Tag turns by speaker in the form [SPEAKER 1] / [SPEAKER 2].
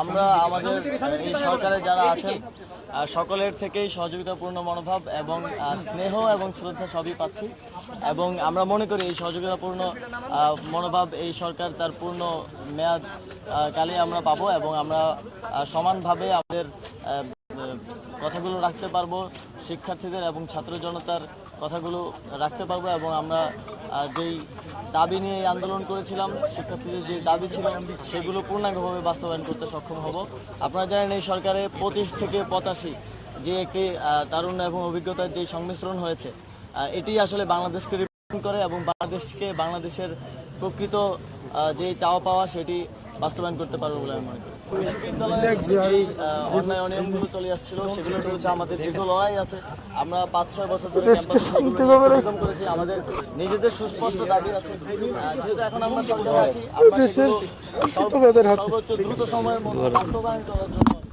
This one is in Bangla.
[SPEAKER 1] আমরা আমাদের এই সরকারে যারা আছেন সকলের থেকেই সহযোগিতাপূর্ণ মনোভাব এবং স্নেহ এবং শ্রদ্ধা সবই পাচ্ছি। এবং আমরা মনে করি এই সহযোগিতাপূর্ণ মনোভাব এই সরকার তার পূর্ণ মেয়াদ কালে আমরা পাবো এবং আমরা সমানভাবে আমাদের কথাগুলো রাখতে পারব, শিক্ষার্থীদের এবং ছাত্র জনতার কথাগুলো রাখতে পারব এবং আমরা যেই দাবি নিয়ে আন্দোলন করেছিলাম, শিক্ষার্থীদের যে দাবি ছিল, সেগুলো পূর্ণাঙ্গভাবে বাস্তবায়ন করতে সক্ষম হব। আপনারা জানেন এই সরকারে পঁচিশ থেকে পঁচাশি যে একটি তারুণ্য এবং অভিজ্ঞতার যে সংমিশ্রণ হয়েছে এটি আসলে বাংলাদেশকে represent করে এবং বাংলাদেশকে বাংলাদেশের প্রকৃত যে চাওয়া পাওয়া সেটি বাস্তবায়ন করতে পারব বলে আমি মনে করি। অন্যায় অনিয়মগুলো চলে আসছিল সেগুলোর বিরুদ্ধে আমাদের দীর্ঘ লড়াই আছে। আমরা পাঁচ ছয় বছর ধরে ক্যাম্পাসে করেছি আমাদের নিজেদের সুস্পষ্ট দাবি আছে। যেহেতু এখন আমরা সরকারে আছি আমরা সর্বোচ্চ দ্রুত সময়ের মধ্যে বাস্তবায়ন করার জন্য